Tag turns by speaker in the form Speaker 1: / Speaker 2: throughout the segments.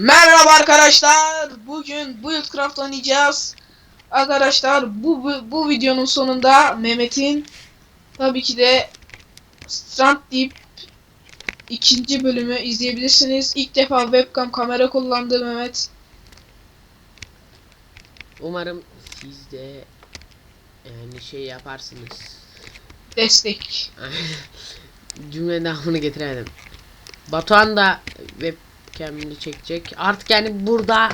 Speaker 1: Merhaba arkadaşlar. Bugün Buildcraft oynayacağız. Arkadaşlar bu, bu bu videonun sonunda Mehmet'in tabii ki de Strand Deep ikinci bölümü izleyebilirsiniz. İlk defa webcam kamera kullandı Mehmet.
Speaker 2: Umarım siz de yani şey yaparsınız.
Speaker 1: Destek.
Speaker 2: Cümle devamını getiremedim. Batuhan da webcam'ini çekecek. Artık yani burada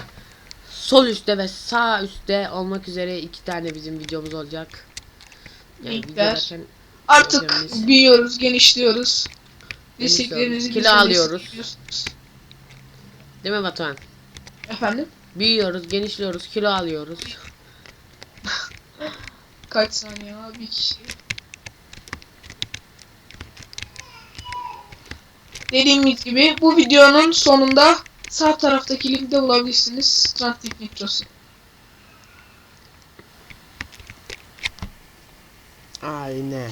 Speaker 2: sol üstte ve sağ üstte olmak üzere iki tane bizim videomuz olacak. Yani video derken
Speaker 1: Artık
Speaker 2: Hocamız.
Speaker 1: büyüyoruz, genişliyoruz. Desteklerinizi
Speaker 2: Kilo alıyoruz. değil mi Batuhan?
Speaker 1: Efendim?
Speaker 2: Büyüyoruz, genişliyoruz, kilo alıyoruz.
Speaker 1: Kaç saniye abi? Bir kişi. Dediğimiz gibi bu videonun sonunda sağ taraftaki linkte bulabilirsiniz. Strandtip Nitrosu.
Speaker 2: Aynen.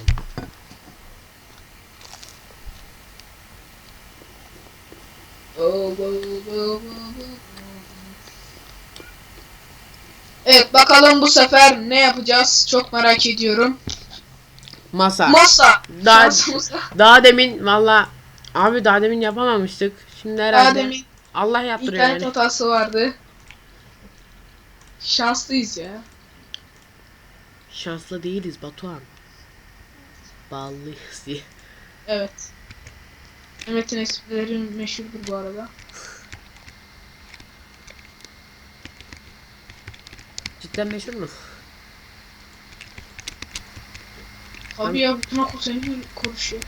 Speaker 1: Evet bakalım bu sefer ne yapacağız? Çok merak ediyorum.
Speaker 2: Masa.
Speaker 1: Masa.
Speaker 2: Daha, daha demin valla abi daha demin yapamamıştık. Şimdi herhalde
Speaker 1: Daha demin
Speaker 2: Allah yaptırıyor
Speaker 1: internet
Speaker 2: yani.
Speaker 1: hatası vardı. Şanslıyız ya.
Speaker 2: Şanslı değiliz Batuhan. Bağlıyız diye.
Speaker 1: Evet. Mehmet'in esprileri meşhurdur bu arada.
Speaker 2: Cidden meşhur mu?
Speaker 1: Abi ya bütün seninle konuşuyor.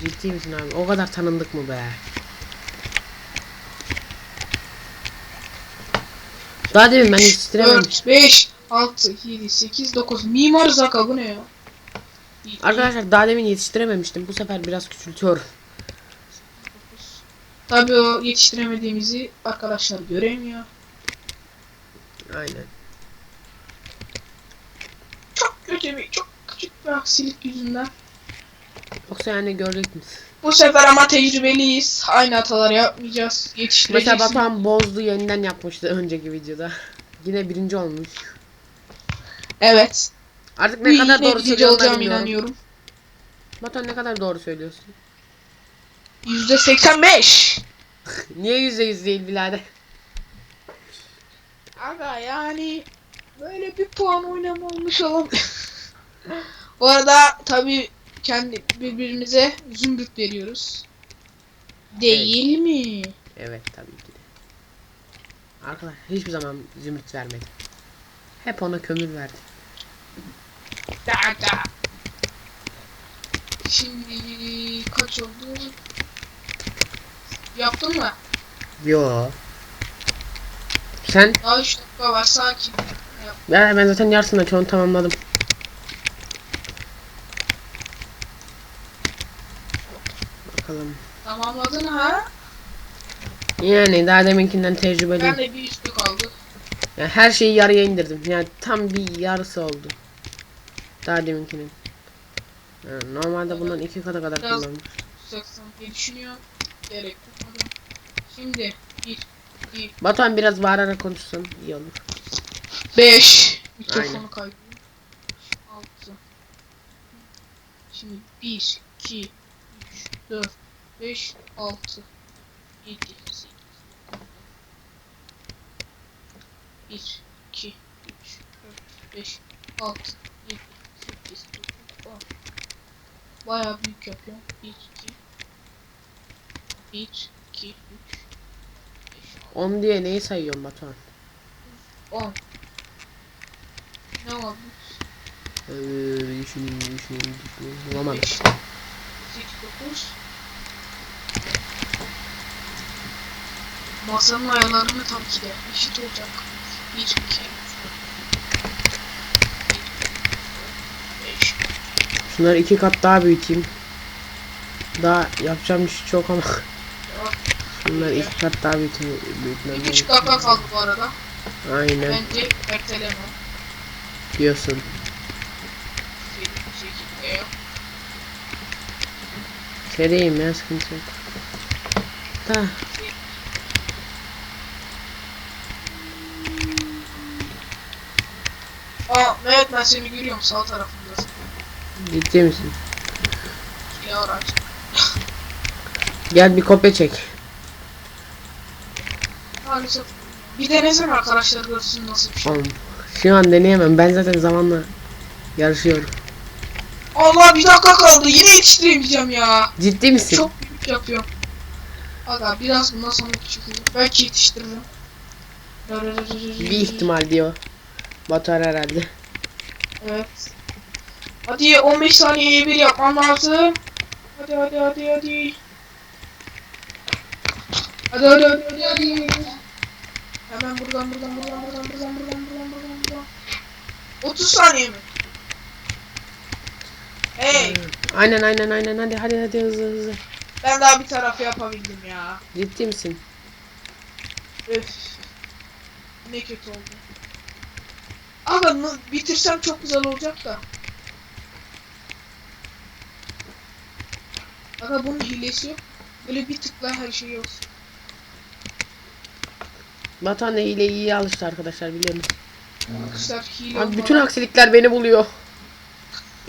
Speaker 2: Ciddi misin abi? O kadar tanındık mı be? Daha demin ben yetiştirememiştim.
Speaker 1: 4, 5, 6, 7, 8, 9. Mimar Zaka bu ne ya?
Speaker 2: Arkadaşlar daha demin yetiştirememiştim. Bu sefer biraz küçültüyorum.
Speaker 1: Tabii o yetiştiremediğimizi arkadaşlar göremiyor.
Speaker 2: Aynen.
Speaker 1: Çok kötü bir, çok küçük bir aksilik yüzünden.
Speaker 2: Yoksa yani gördük mü?
Speaker 1: Bu sefer ama tecrübeliyiz. Aynı hataları yapmayacağız.
Speaker 2: Mesela
Speaker 1: Yetiştireceğiz.
Speaker 2: Batuhan bozdu yeniden yapmıştı önceki videoda. Yine birinci olmuş.
Speaker 1: Evet.
Speaker 2: Artık
Speaker 1: Bu
Speaker 2: ne kadar
Speaker 1: yine
Speaker 2: doğru
Speaker 1: birinci olacağım
Speaker 2: bilmiyorum.
Speaker 1: inanıyorum.
Speaker 2: Batuhan ne kadar doğru söylüyorsun?
Speaker 1: Yüzde 85.
Speaker 2: Niye yüzde yüz değil birader?
Speaker 1: Aga yani böyle bir puan oynama olmuş olam. Bu arada tabi kendi birbirimize zümrüt veriyoruz. Değil mi?
Speaker 2: Evet tabii ki de. Arkadaşlar hiçbir zaman zümrüt vermedim. Hep ona kömür verdim.
Speaker 1: Da da. Şimdi kaç oldu? Yaptın mı?
Speaker 2: Yo. Sen?
Speaker 1: Daha 3 dakika var sakin. Yap.
Speaker 2: Ya ben zaten yarısını çoğunu tamamladım. Yani daha deminkinden tecrübeliyim.
Speaker 1: Ben de bir üstü kaldı.
Speaker 2: Yani her şeyi yarıya indirdim. Yani tam bir yarısı oldu. Daha deminkinin. Yani normalde bundan iki katı kadar
Speaker 1: Biraz-
Speaker 2: kullanmış.
Speaker 1: 80 diye düşünüyor. Gerek. Şimdi 1, 2,
Speaker 2: Batuhan biraz bağırarak konuşsan iyi olur.
Speaker 1: 5
Speaker 2: Aynen.
Speaker 1: mikrofonu kaydediyor. 6 Şimdi 1 2 3 4 5 6 7 8 1 2 3 4 5 6 7 8 9 10 Bayağı büyük yapıyor. 1 2 1 2 3 5
Speaker 2: 10 diye neyi sayıyorsun Batuhan?
Speaker 1: 10 Ne oldu?
Speaker 2: Ee, düşüneyim, düşüneyim, düşüneyim. Bulamadım.
Speaker 1: 5 8 9 Masanın ayarlarını tabii ki de eşit olacak. 1 2 3 5
Speaker 2: Şunları iki kat daha büyüteyim. Daha yapacağım iş çok ama. Şunları iki kat daha büyüteyim. büyütmem
Speaker 1: 1,5
Speaker 2: lazım.
Speaker 1: dakika kaldı bu arada.
Speaker 2: Aynen
Speaker 1: Bence erteleme.
Speaker 2: diyorsun.
Speaker 1: 8 8 yok.
Speaker 2: Seriyim ya sıkıntı yok. Da
Speaker 1: Aa Mehmet ben seni görüyorum sağ tarafındasın.
Speaker 2: Ciddi misin?
Speaker 1: Ya araç.
Speaker 2: Gel bir kopya çek.
Speaker 1: Maalesef. Bir denesene arkadaşlar görsün nasıl bir şey.
Speaker 2: Oğlum, şu an deneyemem. Ben zaten zamanla yarışıyorum.
Speaker 1: Allah bir dakika kaldı yine yetiştiremeyeceğim ya.
Speaker 2: Ciddi misin?
Speaker 1: Çok büyük yapıyorum. Aga biraz bundan sonra küçük. Belki yetiştiririm.
Speaker 2: Bir ihtimal diyor. Batar herhalde.
Speaker 1: Evet. Hadi 15 saniyeye bir yapmam lazım. Hadi hadi hadi hadi. Hadi hadi hadi hadi hadi. Hemen buradan buradan buradan buradan buradan buradan buradan buradan buradan. 30 saniye mi? Hey,
Speaker 2: Aynen aynen aynen hadi hadi hadi hızlı hızlı.
Speaker 1: ben daha bir tarafı yapabildim ya.
Speaker 2: Ciddi misin?
Speaker 1: Öf. Ne kötü oldu. Aga n- bitirsem çok güzel olacak da. Aga bunun hilesi yok. Böyle bir tıkla her şey olsun.
Speaker 2: Batuhan da hile iyi alıştı arkadaşlar biliyorsunuz.
Speaker 1: Arkadaşlar hile
Speaker 2: Abi
Speaker 1: olmadan-
Speaker 2: bütün aksilikler beni buluyor.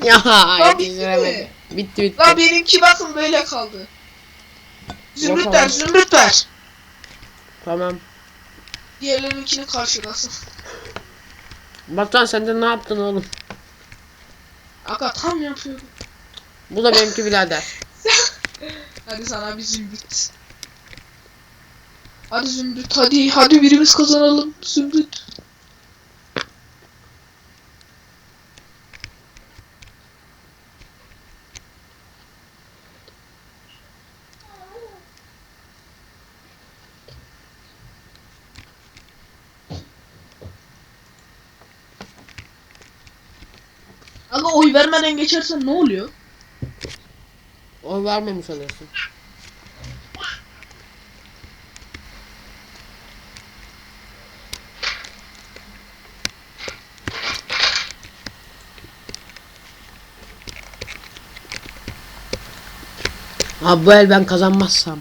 Speaker 2: Ya
Speaker 1: Lan bitti
Speaker 2: yetiştiremedim.
Speaker 1: mi?
Speaker 2: Bitti bitti.
Speaker 1: Benimki bakın böyle kaldı. Zümrüt ver, zümrüt ver.
Speaker 2: Tamam.
Speaker 1: Diğerlerinkini karşılasın.
Speaker 2: Batuhan sen de ne yaptın oğlum?
Speaker 1: Aga tam yapıyorum.
Speaker 2: Bu da benimki birader.
Speaker 1: Hadi sana bir zümrüt. Hadi zümrüt hadi hadi birimiz kazanalım zümrüt. Aga oy vermeden geçersen ne oluyor?
Speaker 2: Oy vermemiş oluyorsun. Abi bu el ben kazanmazsam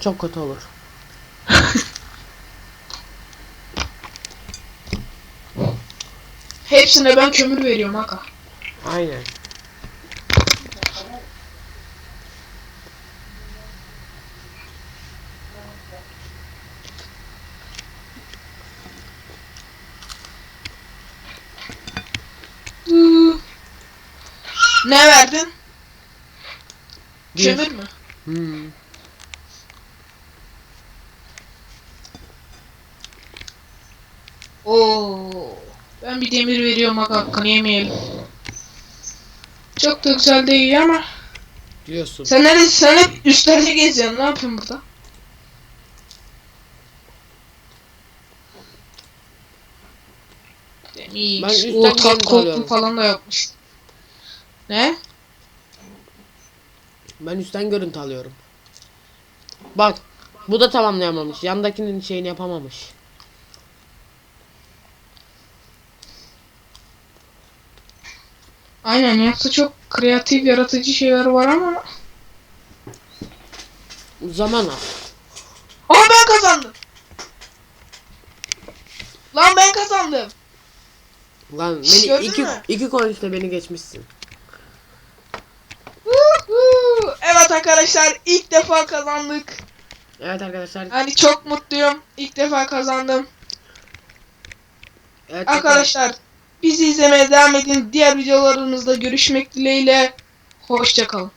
Speaker 2: çok kötü olur.
Speaker 1: Hepsine ben kömür veriyorum aga.
Speaker 2: Aynen.
Speaker 1: Ne verdin? Kömür mü?
Speaker 2: Hmm.
Speaker 1: Oo. Ben bir demir veriyorum aga yemeyelim. Çok da güzel değil ama.
Speaker 2: Diyorsun.
Speaker 1: Sen neredesin? Sen hep üstlerde geziyorsun. Ne yapıyorsun burada? Demix.
Speaker 2: Ben üstten
Speaker 1: O tat
Speaker 2: gelin
Speaker 1: koltuğu
Speaker 2: alıyorum.
Speaker 1: falan da yapmış. Ne?
Speaker 2: Ben üstten görüntü alıyorum. Bak. Bu da tamamlayamamış. Yandakinin şeyini yapamamış.
Speaker 1: Aynen yapsa çok kreatif yaratıcı şeyler var ama.
Speaker 2: Zaman al.
Speaker 1: Ama ben kazandım. Lan ben kazandım.
Speaker 2: Lan
Speaker 1: Şş,
Speaker 2: beni
Speaker 1: gördün
Speaker 2: iki,
Speaker 1: mü?
Speaker 2: iki konuşta beni geçmişsin.
Speaker 1: Evet arkadaşlar ilk defa kazandık.
Speaker 2: Evet arkadaşlar.
Speaker 1: Yani çok mutluyum. İlk defa kazandım.
Speaker 2: Evet
Speaker 1: Arkadaşlar bizi izlemeye devam edin. Diğer videolarımızda görüşmek dileğiyle. Hoşçakalın.